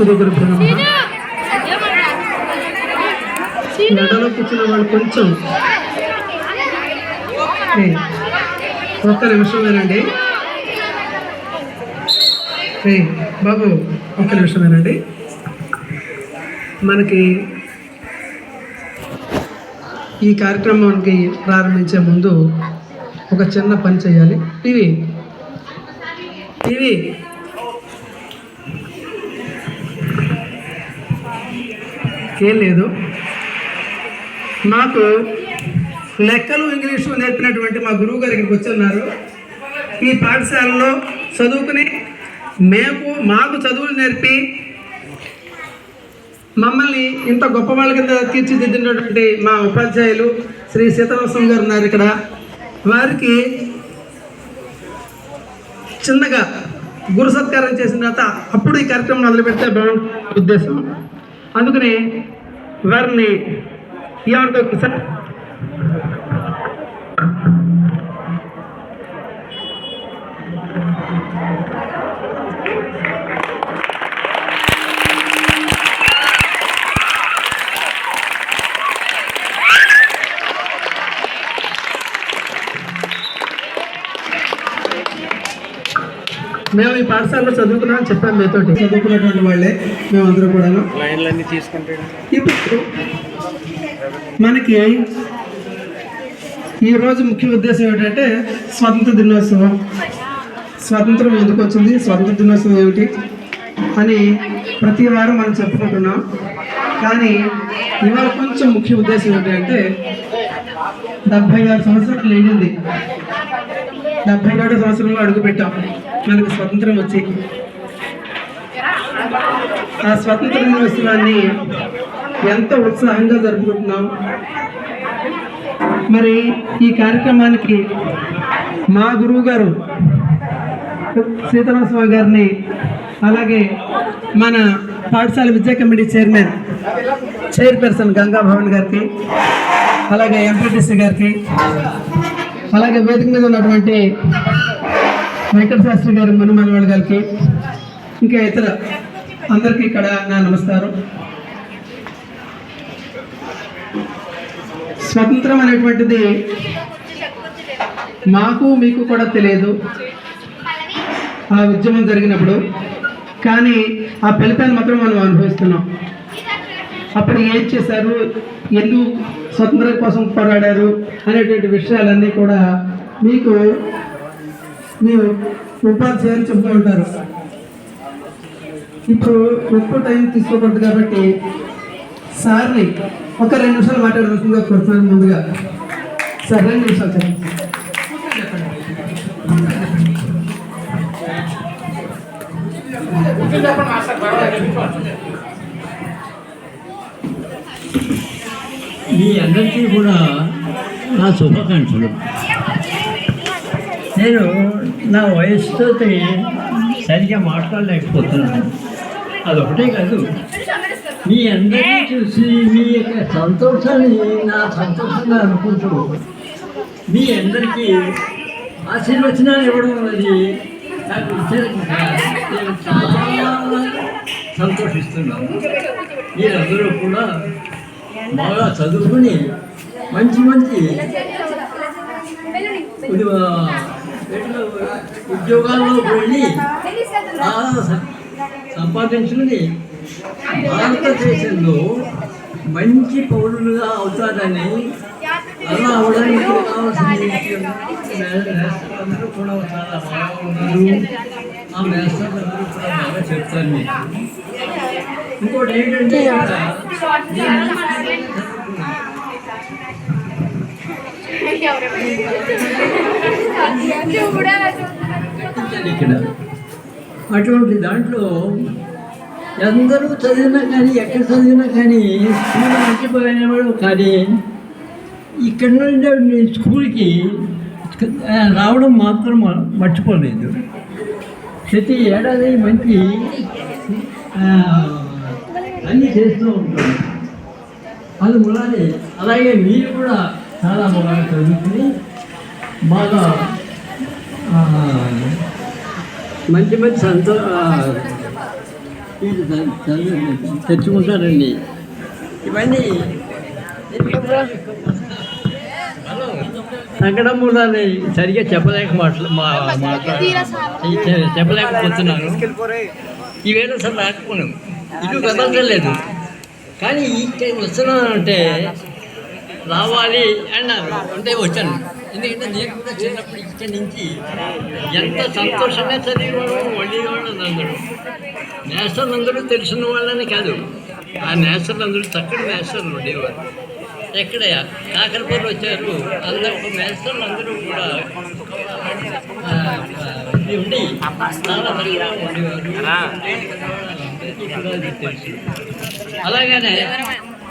శ్రీ గురుభ్యో కూర్చున్న వాళ్ళు కొంచెం. ఒక్క నిమిషం వినండి. బాబు ఒక్క నిమిషం వినండి. మనకి ఈ కార్యక్రమానికి ప్రారంభించే ముందు ఒక చిన్న పని చేయాలి. ఇవి ఇవి ఏం లేదు. మాకు లెక్కలు ఇంగ్లీషు నేర్పినటువంటి మా గురువు గారు ఇక్కడికి వచ్చున్నారు. ఈ పాఠశాలలో చదువుకుని మేము మాకు చదువులు నేర్పి మమ్మల్ని ఇంత గొప్ప వాళ్ళ కింద తీర్చిదిద్దినటువంటి మా ఉపాధ్యాయులు శ్రీ సీతారామస్వామి గారు ఉన్నారు ఇక్కడ. వారికి చిన్నగా గురు సత్కారం చేసిన తర్వాత అప్పుడు ఈ కార్యక్రమం మొదలు పెడితే బాగుంటుంది ఉద్దేశం. అందుకనే వారిని ఏమంటారు మేము ఈ పాఠశాలలో చదువుకున్నామని చెప్పాము మీతోటి. చదువుకున్నటువంటి వాళ్ళే మేమందరూ కూడాను. లైన్లన్నీ తీసుకుంటే ఇప్పుడు మనకి ఈ రోజు ముఖ్య ఉద్దేశం ఏమిటంటే స్వాతంత్ర దినోత్సవం. స్వాతంత్రం ఎందుకు వచ్చింది? స్వాతంత్ర దినోత్సవం ఏమిటి? అని ప్రతి వారం మనం చెప్పుకుంటున్నాం. కానీ ఇవాళ కొంచెం ముఖ్య ఉద్దేశం ఏంటంటే డెబ్భై ఆరు సంవత్సరాలు నిండింది డెబ్భై ఏడు సంవత్సరంలో అడుగుపెట్టాం. మనకు స్వతంత్రం వచ్చి ఆ స్వతంత్ర దినోత్సవాన్ని ఎంతో ఉత్సాహంగా జరుపుకుంటున్నాం. మరి ఈ కార్యక్రమానికి మా గురువు గారు సీతారామస్వామి గారిని అలాగే మన పాఠశాల విద్యా committee chairman chairperson Ganga Bhavan గారికి అలాగే ఎంపీటీసీ గారికి అలాగే వేదిక మీద ఉన్నటువంటి వెంకట శాస్త్రి గారు మనుమనవాళ్ళ గారికి ఇంకా ఇతర అందరికీ ఇక్కడ నా నమస్కారం. స్వతంత్రం అనేటువంటిది మాకు మీకు కూడా తెలియదు. ఆ ఉద్యమం జరిగినప్పుడు. కానీ ఆ ఫలితాన్ని మాత్రం మనం అనుభవిస్తున్నాం. అప్పుడు ఏం చేశారు? ఎందుకు స్వతంత్రం కోసం పోరాడారు? అనేటువంటి విషయాలన్నీ కూడా మీకు మీ ఉపాధ్యాయులు చెప్తూ ఉంటారు. ఇప్పుడు ఎక్కువ టైం తీసుకోకూడదు కాబట్టి సార్ని ఒక రెండు నిమిషాలు మాట్లాడవలసిందిగా కోరుతున్నాను ముందుగా. సార్ రెండు నిమిషాలు చెప్పండి. మీ అందరికీ కూడా నా శుభాకాంక్షలు. నేను నా వయసుతో సరిగా మాట్లాడలేకపోతున్నాను. అదొకటే కాదు మీ అందరినీ చూసి మీ యొక్క సంతోషాన్ని నా సంతోషంగా అనుకుంటూ మీ అందరికీ ఆశీర్వచనాలు ఇవ్వడం అనేది నాకు నేను చాలా సంతోషిస్తున్నాను. మీరందరూ కూడా బాగా చదువుకుని మంచి మంచి ఉద్యోగాల్లో వెళ్ళి సంపాదించుకుని భారతదేశంలో మంచి పౌరులుగా అవుతారని అలా అవడానికి కావాల్సిన మేస్టర్లందరూ కూడా చాలా బాగా ఉన్నారు. ఆ మేస్టర్లందరూ కూడా బాగా చెప్తారు మీకు. ఇంకోటి ఏంటంటే ఇక్కడ అటువంటి దాంట్లో అందరూ చదివినా కానీ ఎక్కడ చదివినా కానీ స్కూల్ మర్చిపోయినవాడు కానీ ఇక్కడ నుండి స్కూల్కి రావడం మాత్రం మర్చిపోలేదు. ప్రతి ఏడాది మంచి అన్నీ చేస్తూ అది అందువల్లనే అలాగే మీరు కూడా చాలా బాగా చదువుకుని బాగా మంచి మంచి సంతో తెచ్చుకుంటారండి. ఇవన్నీ సంకటమూలాన్ని సరిగ్గా చెప్పలేక మాట్లా మా చెప్పలేకపోతున్నాను ఈవేళ అసలు రాకపోయాం ఇల్లు కదలలేదు కానీ ఈ టైం వస్తున్నానంటే రావాలి అన్నారు. అంటే వచ్చాను. ఎందుకంటే నేను కూడా చిన్నప్పుడు ఇక్కడి నుంచి ఎంత సంతోషంగా చదివేవాడు వండేవాళ్ళు అందరూ నేషనల్ అందరూ తెలిసిన వాళ్ళని కాదు. ఆ నేషనల్ అందరూ చక్కటి నేషనల్ ఉండేవారు. ఎక్కడ కాకరపూర్ వచ్చారు. అందరూ నేషనల్ అందరూ కూడా ఉండి చాలా ఉండేవారు. తెలుసు అలాగనే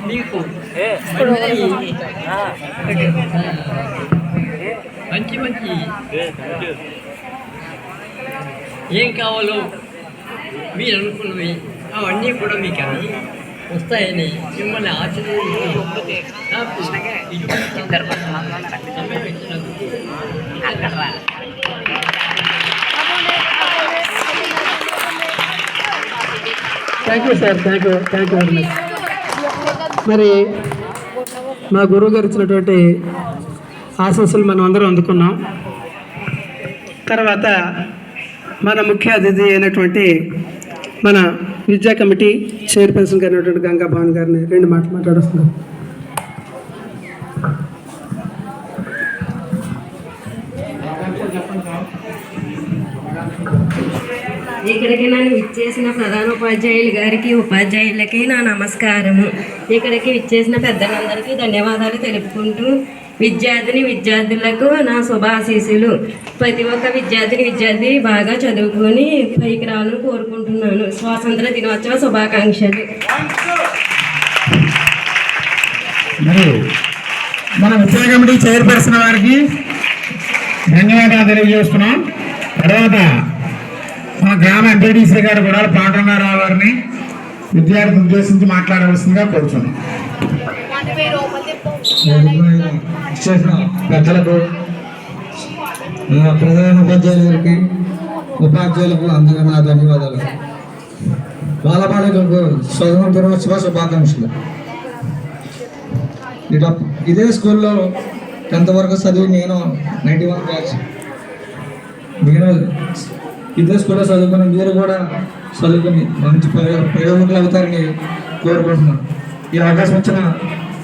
మీకు మంచి మంచి ఏం కావాలో మీరు అనుకున్నవి అవన్నీ కూడా మీకు అన్ని వస్తాయని మిమ్మల్ని ఆశీర్వదించి నాకు ఇటువంటి సమయం ఇచ్చినందుకు thank you sir thank you thank you very much మరి మా గురువు గారు ఇచ్చినటువంటి ఆశీస్సులు మనం అందరం అందుకున్నాం. తర్వాత మన ముఖ్య అతిథి అయినటువంటి మన విద్యా కమిటీ చైర్పర్సన్ అయినటువంటి గంగా భవన్ గారిని రెండు మాటలు మాట్లాడుస్తున్నాం. ఇక్కడికి నన్ను ఇచ్చేసిన ప్రధానోపాధ్యాయులు గారికి ఉపాధ్యాయులకి నా నమస్కారము. ఇక్కడికి ఇచ్చేసిన పెద్దలందరికీ ధన్యవాదాలు తెలుపుకుంటూ విద్యార్థిని విద్యార్థులకు నా శుభాశీస్సులు. ప్రతి ఒక్క విద్యార్థిని విద్యార్థి బాగా చదువుకొని పైకి రావాలని కోరుకుంటున్నాను. స్వాతంత్ర దినోత్సవ శుభాకాంక్షలు. మరి మన విద్యా కమిటీ చైర్పర్సన్ వారికి ధన్యవాదాలు తెలియజేస్తున్నాం. తర్వాత మన గ్రామ ఎంపీడీసీ గారు కూడా పాటన్నారావు గారిని విద్యార్థులు ఉద్దేశించి మాట్లాడవలసిందిగా కోరుతున్నాం చేసిన పెద్దలకు ప్రధాన ప్రధాన ఉపాధ్యాయులకి ఉపాధ్యాయులకు అందరికీ నా ధన్యవాదాలు. బాలబాలికలకు స్వతంత్ర దినోత్సవ శుభాకాంక్షలు. ఇట్లా ఇదే స్కూల్లో టెన్త్ వరకు చదివి నేను నైంటీ వన్ బ్యాచ్ నేను ఇదే స్కూల్లో చదువుకుని మీరు కూడా చదువుకుని మంచి ప్రయోజనం ప్రయోజకులు అవుతారని కోరుకుంటున్నాను. ఈ అవకాశం వచ్చిన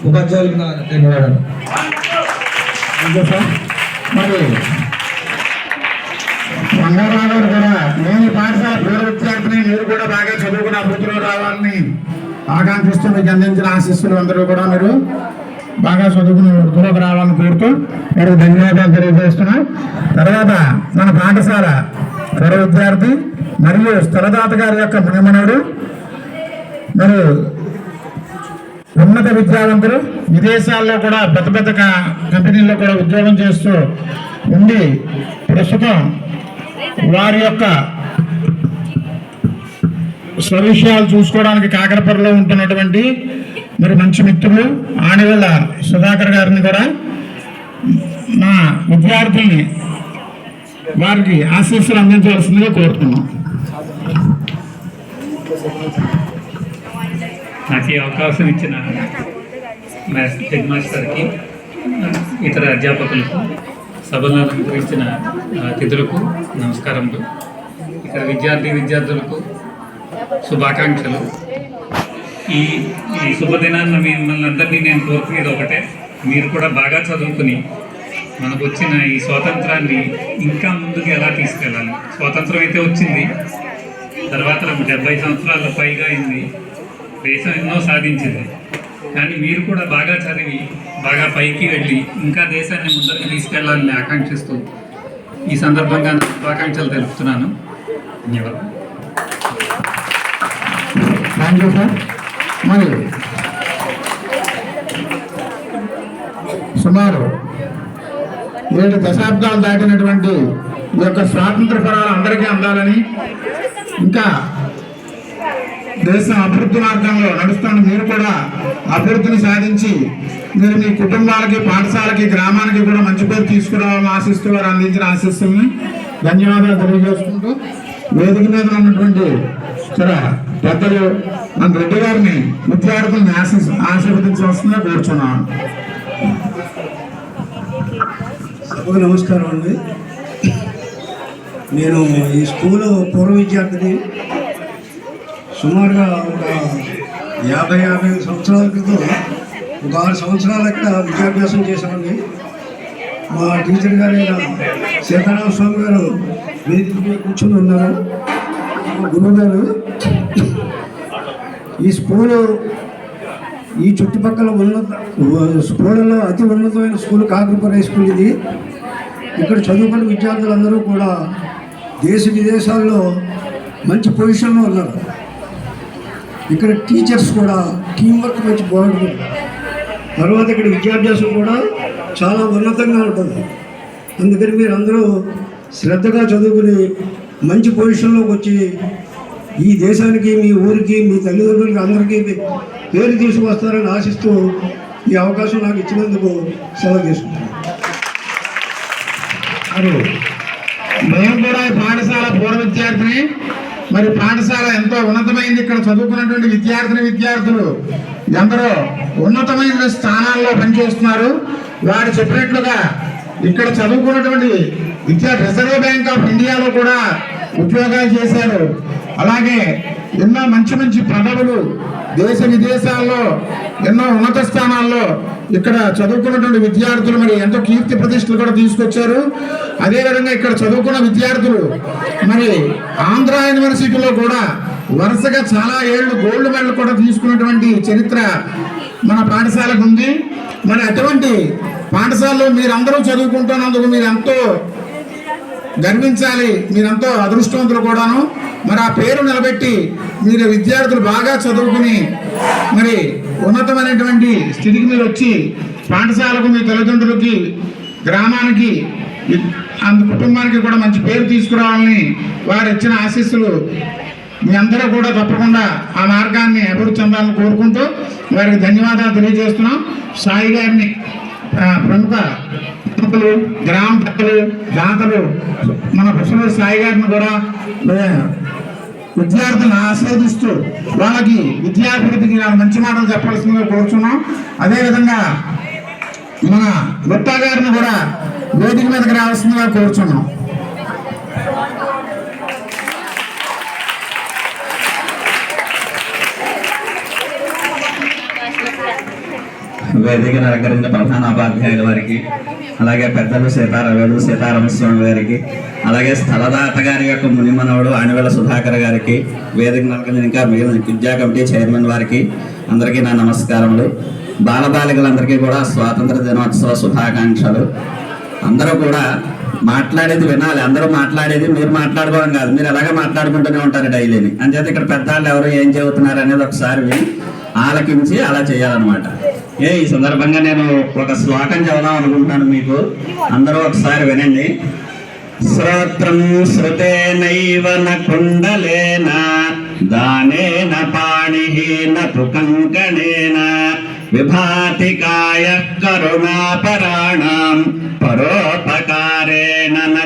ఉపాధ్యాయులకు నా ధన్యవాదాలు సార్. మరి రంగారావు గారు కూడా నేను పాఠశాల పూర్వ విద్యార్థిని మీరు కూడా బాగా చదువుకుని అభివృద్ధిలో రావాలని ఆకాంక్షిస్తూ మీకు అందించిన ఆశీస్సులు అందరూ కూడా మీరు బాగా చదువుకుని వృద్ధిలోకి రావాలని కోరుతూ మీరు ధన్యవాదాలు తెలియజేస్తున్నాం. తర్వాత మన పాఠశాల పూర్వ విద్యార్థి మరియు స్థలదాత గారి యొక్క మునిమనుడు. మరి ఉన్నత విద్యావంతులు విదేశాల్లో కూడా పెద్ద పెద్ద కంపెనీల్లో కూడా ఉద్యోగం చేస్తూ ఉండి ప్రస్తుతం వారి యొక్క స్వవిషయాలు చూసుకోవడానికి కాకరపరలో ఉంటున్నటువంటి మరి మంచి మిత్రులు ఆనవేళ్ళ సుధాకర్ గారిని కూడా నా విద్యార్థుల్ని వారికి ఆశీస్సులు అందించవలసిందిగా కోరుతున్నాం. నాకు ఈ అవకాశం ఇచ్చిన హెడ్ మాస్టర్కి ఇతర అధ్యాపకులకు సభలను అలంకరించిన అతిథులకు నమస్కారములు. ఇక్కడ విద్యార్థి విద్యార్థులకు శుభాకాంక్షలు. ఈ ఈ శుభదినాన్ని మిమ్మల్ని అందరినీ నేను కోరుకునేది ఒకటే. మీరు కూడా బాగా చదువుకుని మనకు వచ్చిన ఈ స్వాతంత్రాన్ని ఇంకా ముందుకు ఎలా తీసుకెళ్ళాలి? స్వాతంత్రం అయితే వచ్చింది. తర్వాత డెబ్బై సంవత్సరాల పైగా అయింది. దేశం ఎన్నో సాధించింది. కానీ మీరు కూడా బాగా చదివి బాగా పైకి వెళ్ళి ఇంకా దేశాన్ని ముందరికి తీసుకెళ్ళాలని ఆకాంక్షిస్తూ ఈ సందర్భంగా ఆకాంక్షలు శుభాకాంక్షలు తెలుపుతున్నాను. ధన్యవాదాలు. థ్యాంక్ యూ సార్ మరి సుమారు ఏడు దశాబ్దాలు దాటినటువంటి ఈ యొక్క స్వాతంత్ర ఫలాలు అందరికీ అందాలని ఇంకా దేశం అభివృద్ధి మార్గంలో నడుస్తున్న మీరు కూడా అభివృద్ధిని సాధించి మీరు మీ కుటుంబాలకి పాఠశాలకి గ్రామానికి కూడా మంచి పేరు తీసుకురావాలని ఆశిస్తూ వారు అందించిన ఆశీస్సుల్ని ధన్యవాదాలు తెలియజేసుకుంటూ వేదిక మీద ఉన్నటువంటి సరే పెద్దలు మన రెడ్డి గారిని విద్యార్థులను ఆశీ ఆశీర్వదించవలసిందిగా కోరుచున్నాను. నమస్కారం అండి. నేను ఈ స్కూలు పూర్వ విద్యార్థిని సుమారుగా ఒక యాభై యాభై సంవత్సరాల క్రితం ఒక ఆరు సంవత్సరాల ఇక్కడ విద్యాభ్యాసం చేశామండి. మా టీచర్ గారైన సీతారామ స్వామి గారు వేదిక మీద కూర్చొని ఉన్నారు. మా ఈ స్కూలు ఈ చుట్టుపక్కల ఉన్నత స్కూళ్ళలో అతి ఉన్నతమైన స్కూల్ కాకరపుర హై స్కూల్ ఇది. ఇక్కడ చదువుకున్న విద్యార్థులందరూ కూడా దేశ విదేశాల్లో మంచి పొజిషన్లో ఉన్నారు. ఇక్కడ టీచర్స్ కూడా టీం వర్క్ మంచి బాగుంటుంది. తర్వాత ఇక్కడ విద్యాభ్యాసం కూడా చాలా ఉన్నతంగా ఉంటుంది. అందుకని మీరు అందరూ శ్రద్ధగా చదువుకుని మంచి పొజిషన్లోకి వచ్చి ఈ దేశానికి మీ ఊరికి మీ తల్లిదండ్రులకి అందరికీ పేరు తీసుకొస్తారని ఆశిస్తూ ఈ అవకాశం నాకు ఇచ్చినందుకు సెలవు తీసుకుంటాను మేము కూడా ఈ పాఠశాల పూర్వ విద్యార్థిని. మరి పాఠశాల ఎంతో ఉన్నతమైంది. ఇక్కడ చదువుకున్నటువంటి విద్యార్థిని విద్యార్థులు ఎందరో ఉన్నతమైన స్థానాల్లో పనిచేస్తున్నారు. వారు చెప్పినట్లుగా ఇక్కడ చదువుకున్నటువంటి విద్యా రిజర్వ్ బ్యాంక్ ఆఫ్ ఇండియాలో కూడా ఉద్యోగాలు చేశారు. అలాగే ఎన్నో మంచి మంచి పదవులు దేశ విదేశాల్లో ఎన్నో ఉన్నత స్థానాల్లో ఇక్కడ చదువుకున్నటువంటి విద్యార్థులు మరి ఎంతో కీర్తి ప్రతిష్టలు కూడా తీసుకొచ్చారు. అదేవిధంగా ఇక్కడ చదువుకున్న విద్యార్థులు మరి ఆంధ్ర యూనివర్సిటీలో కూడా వరుసగా చాలా ఏళ్ళు గోల్డ్ మెడల్ కూడా తీసుకున్నటువంటి చరిత్ర మన పాఠశాలకు ఉంది. మరి అటువంటి పాఠశాలలో మీరందరూ చదువుకుంటున్నందుకు మీరు ఎంతో గర్వించాలి. మీరంతో అదృష్టవంతులు కూడాను. మరి ఆ పేరు నిలబెట్టి మీరు విద్యార్థులు బాగా చదువుకుని మరి ఉన్నతమైనటువంటి స్థితికి మీరు వచ్చి పాఠశాలకు మీ తల్లిదండ్రులకి గ్రామానికి అంత కుటుంబానికి కూడా మంచి పేరు తీసుకురావాలని వారు ఇచ్చిన ఆశీస్సులు మీ అందరూ కూడా తప్పకుండా ఆ మార్గాన్ని అభివృద్ధి చెందాలని కోరుకుంటూ వారికి ధన్యవాదాలు తెలియజేస్తున్నాం. సాయి గారిని ప్రముఖ ప్రముఖులు గ్రామ పెద్దలు దాతలు మన కృష్ణ సాయి గారిని కూడా విద్యార్థులను ఆస్వాదిస్తూ వాళ్ళకి విద్యాభివృద్ధికి మంచి మాటలు చెప్పాల్సిందిగా కోరుచున్నాం. అదేవిధంగా మన గుప్తా గారిని కూడా వేదిక మీదకి రావాల్సిందిగా కోరుచున్నాం. వేదికను అలంకరించిన ప్రధాన ఉపాధ్యాయుల వారికి అలాగే పెద్దలు సీతారావేలు సీతారామస్వామి గారికి అలాగే స్థలదాత గారి యొక్క మునిమనవుడు ఆనివేల సుధాకర్ గారికి వేదిక అలంకరించిన ఇంకా మిగిలిన విద్యా కమిటీ చైర్మన్ వారికి అందరికీ నా నమస్కారములు. బాలబాలికలందరికీ కూడా స్వాతంత్ర దినోత్సవ శుభాకాంక్షలు. అందరూ కూడా మాట్లాడేది వినాలి. అందరూ మాట్లాడేది మీరు మాట్లాడుకోవడం కాదు. మీరు ఎలాగే మాట్లాడుకుంటూనే ఉంటారు డైలీని. అంచేత ఇక్కడ పెద్దవాళ్ళు ఎవరు ఏం చెబుతున్నారు అనేది ఒకసారి ఆలకించి అలా చేయాలన్నమాట. ఏ ఈ సందర్భంగా నేను ఒక శ్లోకం చదవదాం అనుకుంటున్నాను మీకు. అందరూ ఒకసారి వినండి. శ్రోత్రం శృతేనైవ న కుండలేన దానేన పాణిహీన న తు కంకణేన విభాతి కాయ కరుణాపరాణం పరోపకారేణ న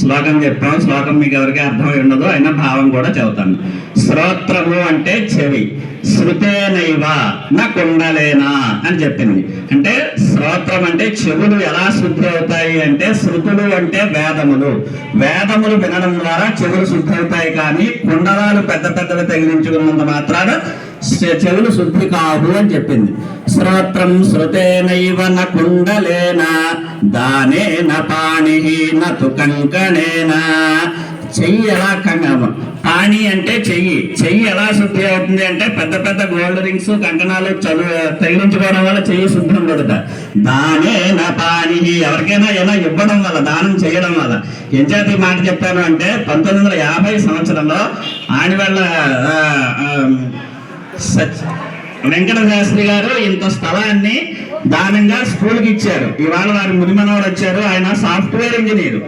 శ్లోకం చెప్పాం శ్లోకం మీకు ఎవరికి అర్థమై ఉండదు అయినా భావం కూడా చెబుతాను. శ్రోత్రము అంటే చెవి శృతేనైవ నా కుండలేనా అని చెప్పింది. అంటే శ్రోత్రం అంటే చెవులు ఎలా శుద్ధి అవుతాయి అంటే శృతులు అంటే వేదములు. వేదములు వినడం ద్వారా చెవులు శుద్ధి అవుతాయి కానీ కుండలాలు పెద్ద పెద్దవి తగిలించుకున్నంత మాత్రాన చెవులు శుద్ధి కాదు అని చెప్పింది. శ్రోత్రం శృతేనైవ న కుండలేనా దానేన పాణిహీన కంకణేన చెయ్యి ఎలా కంగ పాణి అంటే చెయ్యి. చెయ్యి ఎలా శుద్ధి అవుతుంది అంటే పెద్ద పెద్ద గోల్డ్ రింగ్స్ కంకణాలు చదువు తగిలించుకోవడం వల్ల చెయ్యి శుద్ధి దానే దానేన పాణి ఎవరికైనా ఇలా ఇవ్వడం వల్ల దానం చేయడం వల్ల. ఏం చేతి మాట చెప్పాను అంటే పంతొమ్మిది వందల యాభై సంవత్సరంలో ఆడివల్ల సచ్ వెంకట శాస్త్రి గారు ఇంత స్థలాన్ని దానంగా స్కూల్కి ఇచ్చారు. ఇవాళ వారి మునిమనవాడు వచ్చారు. ఆయన సాఫ్ట్వేర్ ఇంజనీర్.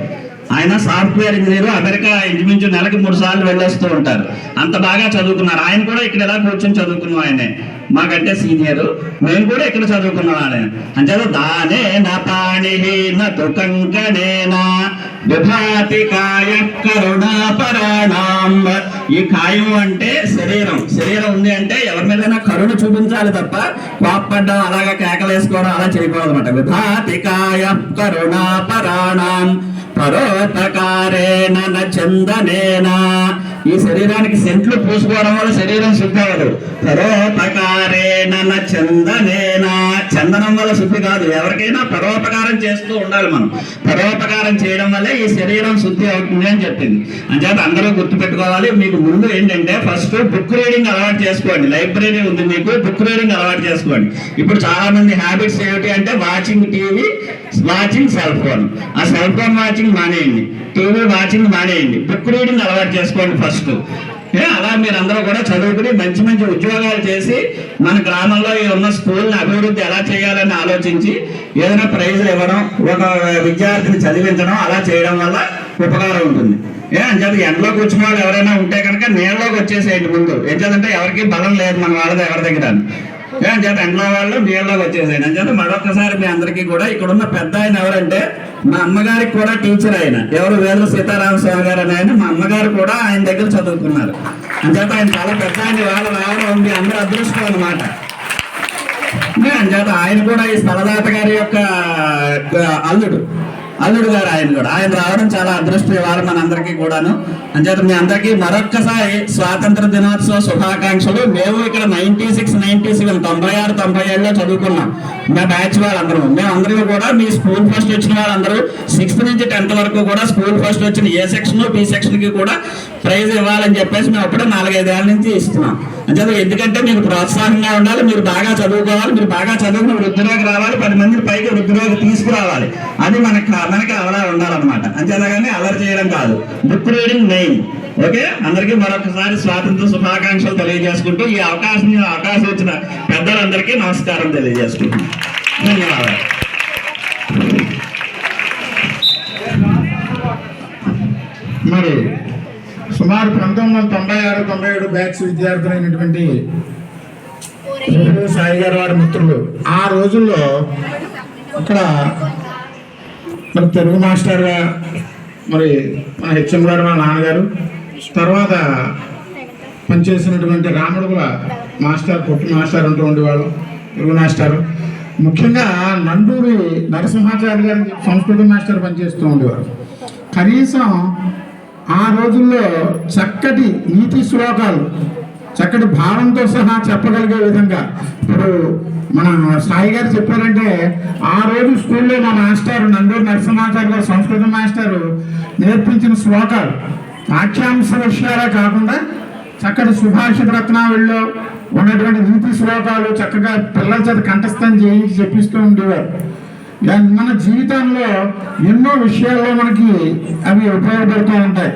ఆయన సాఫ్ట్వేర్ ఇంజనీర్ అమెరికా ఇంచుమించు నెలకి మూడు సార్లు వెళ్ళొస్తూ ఉంటారు. అంత బాగా చదువుకున్నారు. ఆయన కూడా ఇక్కడ ఎలా కూర్చొని చదువుకున్నాం ఆయనే? మాకంటే సీనియర్. మేము కూడా ఇక్కడ చదువుకున్నాం అంటే అంచేత దానే నా పాణి నతు కంకణేనా విభాతి కాయ కరుణాపరాణం ఈ కాయం అంటే శరీరం. శరీరం ఉంది అంటే ఎవరి మీదైనా కరుణ చూపించాలి తప్ప కోప్పడ్డం అలాగా కేకలేసుకోవడం అలా చేయకూడదు అనమాట విభాతి కాయ కరుణాపరాణం పరోపకారేణ చందనేనా. ఈ శరీరానికి సెంట్లు పూసుకోవడం వల్ల శరీరం శుద్ధి అవ్వదు. పరోపకారేణ చందనేనా చందనం వల్ల శుద్ధి కాదు. ఎవరికైనా పరోపకారం చేస్తూ ఉండాలి మనం. పరోపకారం చేయడం వల్లే ఈ శరీరం శుద్ధి అవుతుంది అని చెప్పింది. అంచేత అందరూ గుర్తుపెట్టుకోవాలి. మీకు ముందు ఏంటంటే ఫస్ట్ బుక్ రీడింగ్ అలవాటు చేసుకోండి. లైబ్రరీ ఉంది మీకు బుక్ రీడింగ్ అలవాటు చేసుకోండి. ఇప్పుడు చాలా మంది హ్యాబిట్స్ ఏమిటి అంటే watching TV watching cell phone. ఆ సెల్ ఫోన్ వాచింగ్ మానేయండి. టీవీ వాచింగ్ మానేయండి. బుక్ రీడింగ్ అలవాటు చేసుకోండి ఫస్ట్. ఏ, అలా మీరందరూ కూడా చదువుకుని మంచి మంచి ఉద్యోగాలు చేసి మన గ్రామంలో ఈ ఉన్న స్కూల్ని అభివృద్ధి ఎలా చేయాలని ఆలోచించి ఏదైనా ప్రైజులు ఇవ్వడం ఒక విద్యార్థిని చదివించడం అలా చేయడం వల్ల ఉపకారం ఉంటుంది. ఏ అంచేత ఎండలో కూర్చున్న వాళ్ళు ఎవరైనా ఉంటే కనుక నీళ్ళలోకి వచ్చేసేయండి ముందు. ఏంటంటే ఎవరికి బలం లేదు మన వాళ్ళది ఎవరి దగ్గర ఏ అంచేత ఎండలో వాళ్ళు నీళ్ళలోకి వచ్చేసేయండి. అంచేత మరొకసారి మీ అందరికీ కూడా ఇక్కడ ఉన్న పెద్ద ఆయన ఎవరంటే మా అమ్మగారికి కూడా టీచర్ ఆయన. ఎవరు వేదల సీతారామ స్వామి గారు అని ఆయన మా అమ్మగారు కూడా ఆయన దగ్గర చదువుకున్నారు. అంచేత ఆయన చాలా పెద్ద ఆయన వాళ్ళ రావడం మీ అందరూ అదృష్టం అనమాట అంచేత ఆయన కూడా ఈ స్థలదాత గారి యొక్క అల్లుడు. అల్లుడు గారు ఆయన కూడా. ఆయన రావడం చాలా అదృష్టం ఇవాళ మనందరికీ కూడాను. అంచేత మీ అందరికీ మరొక్కసారి స్వాతంత్ర దినోత్సవ శుభాకాంక్షలు. మేము ఇక్కడ నైన్టీ సిక్స్ నైన్టీ సెవెన్ తొంభై ఆరు తొంభై ఏడులో చదువుకున్నాం. మా బ్యాచ్ వాళ్ళందరూ మేమందరూ కూడా మీ స్కూల్ ఫస్ట్ వచ్చిన వాళ్ళందరూ సిక్స్త్ నుంచి టెన్త్ వరకు కూడా స్కూల్ ఫస్ట్ వచ్చిన ఏ సెక్షన్ బి సెక్షన్కి కూడా ప్రైజ్ ఇవ్వాలని చెప్పేసి మేము అప్పుడే నాలుగైదేళ్ళ నుంచి ఇస్తున్నాం. అంచేత ఎందుకంటే మీకు ప్రోత్సాహంగా ఉండాలి మీరు బాగా చదువుకోవాలి మీరు బాగా చదువుకుని వృద్ధిలోకి రావాలి పది మందిని పైకి వృద్ధిలోకి తీసుకురావాలి. అది మనకు మనకి అలా ఉండాలన్నమాట. అంతేలాగానే కానీ అలర్ చేయడం కాదు. Book reading main. ఓకే? అందరికీ మరొకసారి స్వాతంత్ర శుభాకాంక్షలు తెలియజేసుకుంటూ ఈ అవకాశం అవకాశం వచ్చిన పెద్దలందరికీ నమస్కారం తెలియజేసుకుంటున్నాను ధన్యవాదాలు. మరి సుమారు పంతొమ్మిది వందల తొంభై ఆరు తొంభై ఏడు బ్యాచ్ విద్యార్థులైనటువంటి సాయి గారు వారి మిత్రులు. ఆ రోజుల్లో ఇక్కడ మరి తెలుగు మాస్టర్గా మరి మన హెచ్ఎం గారు మా నాన్నగారు తర్వాత పనిచేసినటువంటి రాముడు కూడా మాస్టర్ పొట్టి మాస్టర్ అంటూ ఉండేవాళ్ళు తెలుగు మాస్టర్. ముఖ్యంగా నండూరి నరసింహాచార్య గారి సంస్కృత మాస్టర్ పనిచేస్తూ ఉండేవారు. కనీసం ఆ రోజుల్లో చక్కటి నీతి శ్లోకాలు చక్కటి భావంతో సహా చెప్పగలిగే విధంగా. ఇప్పుడు మన సాయి గారు చెప్పారంటే ఆ రోజు స్కూల్లో మా మాస్టర్ నందూరు నరసింహాచార్య గారు సంస్కృత మాస్టారు నేర్పించిన శ్లోకాలు. పాఠ్యాంశ విషయాలే కాకుండా చక్కటి సుభాషిత రత్నావళిలో ఉన్నటువంటి నీతి శ్లోకాలు చక్కగా పిల్లల చేత కంఠస్థం చేయించి చెప్పిస్తూ ఉండేవారు. మన జీవితంలో ఎన్నో విషయాల్లో మనకి అవి ఉపయోగపడుతూ ఉంటాయి.